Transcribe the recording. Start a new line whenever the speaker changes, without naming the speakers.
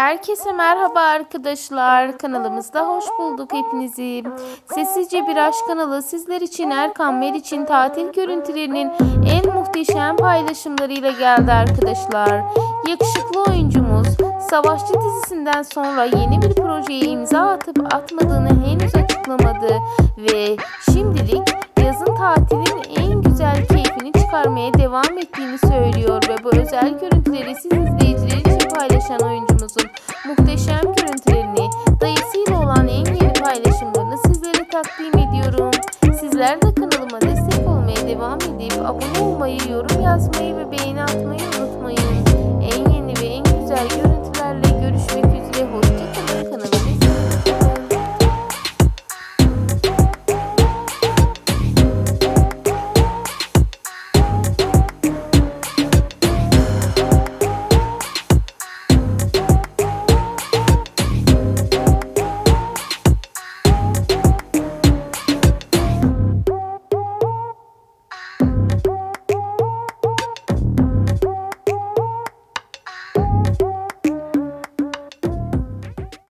Herkese merhaba arkadaşlar. Kanalımızda hoş bulduk hepinizi. Sessizce Bir Aşk kanalı sizler için Erkan Meriç'in tatil görüntülerinin en muhteşem paylaşımlarıyla geldi arkadaşlar. Yakışıklı oyuncumuz Savaşçı dizisinden sonra yeni bir projeye imza atıp atmadığını henüz açıklamadı ve şimdilik yazın tatilin en güzel keyfini çıkarmaya devam ettiğini söylüyor ve bu özel görüntüleri siz izleyiciler için paylaşan oyuncumuzun muhteşem görüntülerini, dayısıyla olan en yeni paylaşımlarını sizlere takdim ediyorum. Sizler de kanalıma destek olmaya devam edip abone olmayı, yorum yazmayı ve beğeni atmayı